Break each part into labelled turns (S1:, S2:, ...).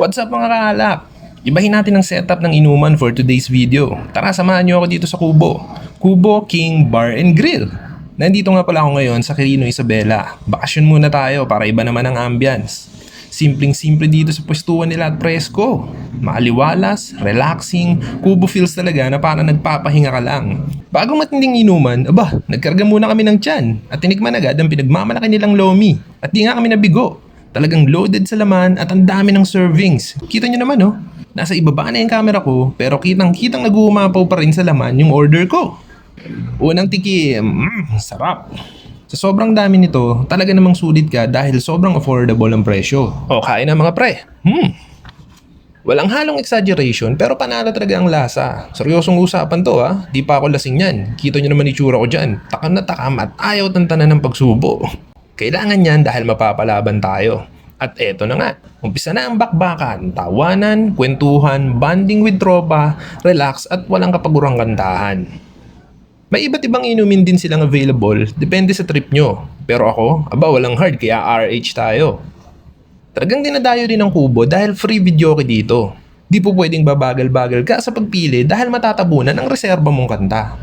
S1: What's up mga kaalap? Ibahin natin ang setup ng inuman for today's video. Tara, samahan niyo ako dito sa Kubo. Kubo King Bar and Grill. Nandito nga pala ako ngayon sa Quirino Isabela. Bakasyon muna tayo para iba naman ang ambience. Simpleng-simple dito sa pwestuhan nila at presko. Maaliwalas, relaxing, kubo feels talaga na parang nagpapahinga ka lang. Bago matinding inuman, aba, nagkarga muna kami ng tiyan at tinikman agad ang pinagmamalaki nilang lomi. At di nga kami nabigo. Talagang loaded sa laman at ang dami ng servings. Kita nyo naman oh. Nasa ibaba na yung camera ko pero kitang kitang nag-uumapaw pa rin sa laman yung order ko. Unang tikim, mm, sarap. Sa sobrang dami nito, talaga namang sulit ka dahil sobrang affordable ang presyo. O kain na mga pre. Hmm. Walang halong exaggeration pero panalo talaga ang lasa. Seryosong usapan to ha. Di pa ako lasing yan. Kita nyo naman itsura ko dyan. Takam na takam at ayaw tantanan ng pagsubo. Kailangan yan dahil mapapalaban tayo. At eto na nga, umpisa na ang bakbakan, tawanan, kwentuhan, bonding with tropa, relax at walang kapagurang kantahan. May iba't ibang inumin din silang available, depende sa trip nyo. Pero ako, aba walang hard kaya RH tayo. Talagang dinadayo din ng kubo dahil free video ka dito. Di po pwedeng babagal-bagal ka sa pagpili dahil matatabunan ang reserba mong kanta.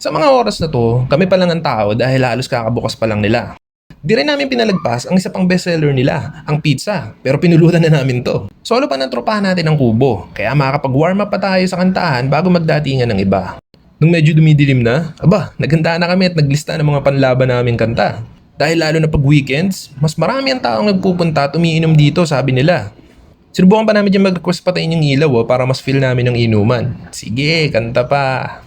S1: Sa mga oras na to, kami pa lang ang tao dahil halos kakabukas pa lang nila. Di rin namin pinalagpas ang isa pang bestseller nila, ang pizza, pero pinulutan na namin to. Solo pa ng tropahan natin ang kubo, kaya makakapag-warm up pa tayo sa kantahan bago magdatingan ng iba. Nung medyo dumidilim na, aba, naghanda na kami at naglista ng mga panlaban namin kanta. Dahil lalo na pag weekends, mas marami ang taong nagpupunta at umiinom dito, sabi nila. Sinubukan pa namin dyan mag-request patayin yung ilaw oh, para mas feel namin ng inuman. Sige, kanta pa.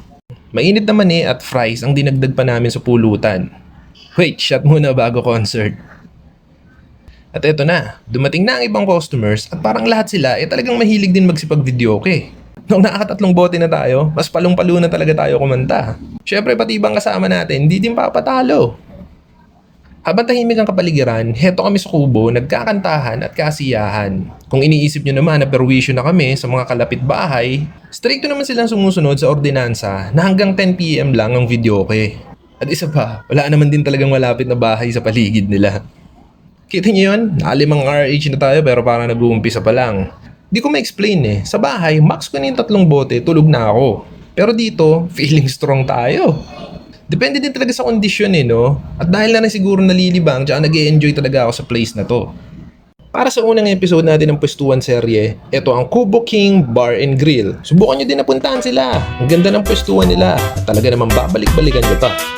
S1: Mainit naman eh at fries ang dinagdag pa namin sa pulutan. Wait, shot muna bago concert. At eto na, dumating na ang ibang customers at parang lahat sila eh talagang mahilig din magsipag-videoke. Nung nakakatatlong bote na tayo, mas palong-palo na talaga tayo kumanta. Siyempre pati ibang kasama natin, hindi din papatalo. Habang tahimik ang kapaligiran, heto kami sa kubo, nagkakantahan at kasiyahan. Kung iniisip nyo naman na perwisyo na kami sa mga kalapit bahay, stricto naman silang sumusunod sa ordinansa na hanggang 10pm lang ang videoke. At isa pa, wala naman din talagang malapit na bahay sa paligid nila. Kita niyo yun? Nakalimang RH na tayo pero parang nag-uumpisa pa lang. Di ko ma-explain eh. Sa bahay, max ko na yung tatlong bote, tulog na ako. Pero dito, feeling strong tayo. Depende din talaga sa kondisyon eh, no? At dahil na rin siguro nalilibang, tsaka nag enjoy talaga ako sa place na to. Para sa unang episode natin ng Pwestuhan serye, ito ang Kubo King Bar and Grill. Subukan nyo din na puntahan sila. Ang ganda ng pwestuhan nila. Talaga namang babalik-balikan nyo pa.